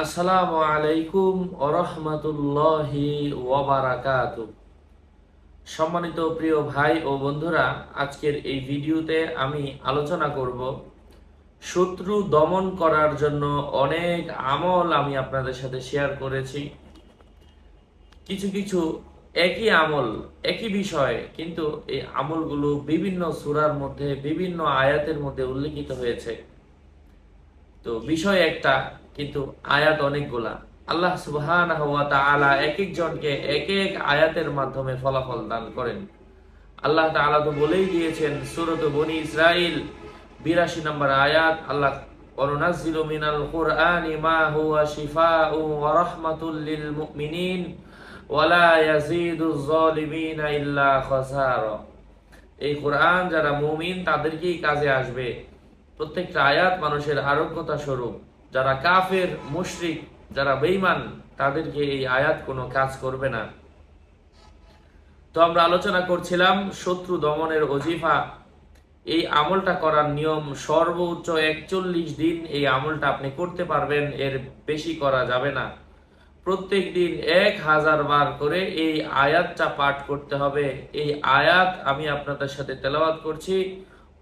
আসসালামু আলাইকুম ওরহমতুল্লাহি ওয়াবারাকাত সম্মানিত প্রিয় ভাই ও বন্ধুরা, আজকের এই ভিডিওতে আমি আলোচনা করব শত্রু দমন করার জন্য অনেক আমল আমি আপনাদের সাথে শেয়ার করেছি। কিছু কিছু একই আমল, একই বিষয়, কিন্তু এই আমলগুলো বিভিন্ন সূরার মধ্যে, বিভিন্ন আয়াতের মধ্যে উল্লেখিত হয়েছে। তো বিষয় একটা কিন্তু আয়াত অনেকগুলা। আল্লাহ তাআলা এক একজনকে এক এক আয়াতের মাধ্যমে ফলাফল দান করেন। আল্লাহ তাআলা তো বলেই দিয়েছেন, সূরত বনি ইসরাইল 82 নম্বর আয়াত, আল্লাহ কুরআনি মা হুয়া শিফাউ ওয়া রাহমাতুল লিল মুমিনিন, ওয়া লা ইয়াজিদুজ ইল্লা খাসারা। এই কোরআন যারা মুমিন, তাদেরকেই কাজে আসবে। প্রত্যেকটা আয়াত মানুষের আরোগ্যতা স্বরূপ। যারা কাফের, মুশরিক, যারা বেঈমান, তাদেরকে এই আয়াত কোনো কাজ করবে না। তো আমরা আলোচনা করছিলাম শত্রু দমনের অজিফা এই আমলটা করার নিয়ম সর্বোচ্চ একচল্লিশ দিন এই আমলটা আপনি করতে পারবেন, এর বেশি করা যাবে না। প্রত্যেক দিন এক হাজার বার করে এই আয়াতটা পাঠ করতে হবে। এই আয়াত আমি আপনাদের সাথে তেলাওয়াত করছি।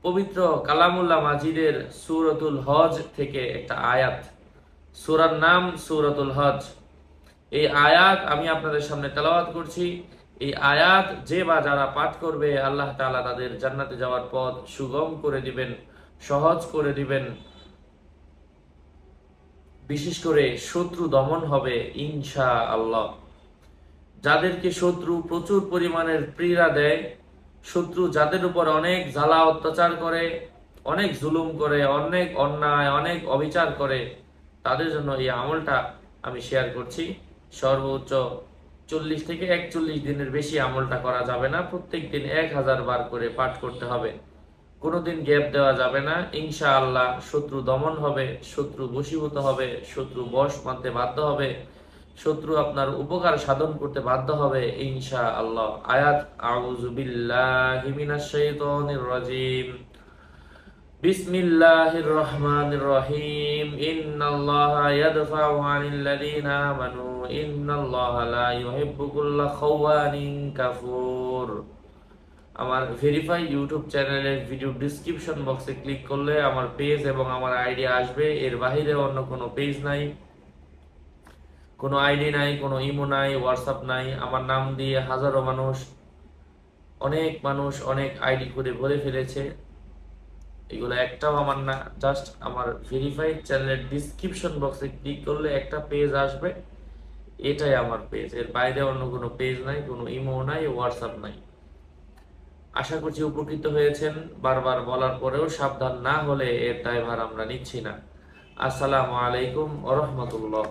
পবিত্র কালামুল্লাহ মাজিদের সুরতুল হজ থেকে একটা আয়াত। সুরার নাম সুরতুল হজ। এই আয়াত আমি আপনাদের সামনে তেলাওয়াত করছি। এই আয়াত যে বা যারা পাঠ করবে, আল্লাহ তাআলা তাদের জান্নাতে যাওয়ার পথ সুগম করে দিবেন, সহজ করে দিবেন। বিশেষ করে শত্রু দমন হবে ইনশা আল্লাহ যাদেরকে শত্রু প্রচুর পরিমাণের পীড়া দেয় শত্রু যাদের উপর অনেক জ্বালা অত্যাচার করে, অনেক জুলুম করে, অনেক অন্যায়, অনেক অবিচার করে, তাদের জন্য এই আমলটা আমি শেয়ার করছি। সর্বোচ্চ চল্লিশ থেকে একচল্লিশ দিনের বেশি আমলটা করা যাবে না। প্রত্যেক দিন এক হাজার বার করে পাঠ করতে হবে। কোনোদিন গ্যাপ দেওয়া যাবে না। ইনশা আল্লাহ শত্রু দমন হবে, শত্রু বশীভূত হবে, শত্রু বশ মানতে বাধ্য হবে। শত্রু আপনার উপকার সাধন করতে বাধ্য হবে ইনশা আল্লাহ আয়াত, আউযু বিল্লাহি মিনাশ শাইতানির রাজিম। বিসমিল্লাহির রহমানির রহিম। ইন্নাল্লাহা ইয়াদফাউ আনিল লাযিনা আমানু। ইন্নাল্লাহা লা ইউহিব্বু কুল্লা খাওয়ানিন কাফুর। আমার ভেরিফাই ইউটিউব চ্যানেলের ভিডিও ডিসক্রিপশন বক্সে ক্লিক করলে আমার পেজ এবং আমার আইডি আসবে। এর বাইরে অন্য কোনো পেজ নাই। কোনো আইডি নাই, কোনো ইমো নাই, হোয়াটসঅ্যাপ নাই, আমার নাম দিয়ে হাজারো মানুষ, অনেক মানুষ অনেক আইডি করে ভরে ফেলেছে। এগুলো একটাও আমার না, জাস্ট আমার ভেরিফাইড চ্যানেলের ডিসক্রিপশন বক্সে ক্লিক করলে একটা পেজ আসবে। এটাই আমার পেজ এর বাইরে অন্য কোনো পেজ নাই, কোনো ইমো নাই, হোয়াটসঅ্যাপ নাই। আশা করছি উপকৃত হয়েছেন, বারবার বলার পরেও সাবধান না হলে এর দায়ভার আমরা নিচ্ছি না। আসসালামু আলাইকুম ওরহমতুল্লাহ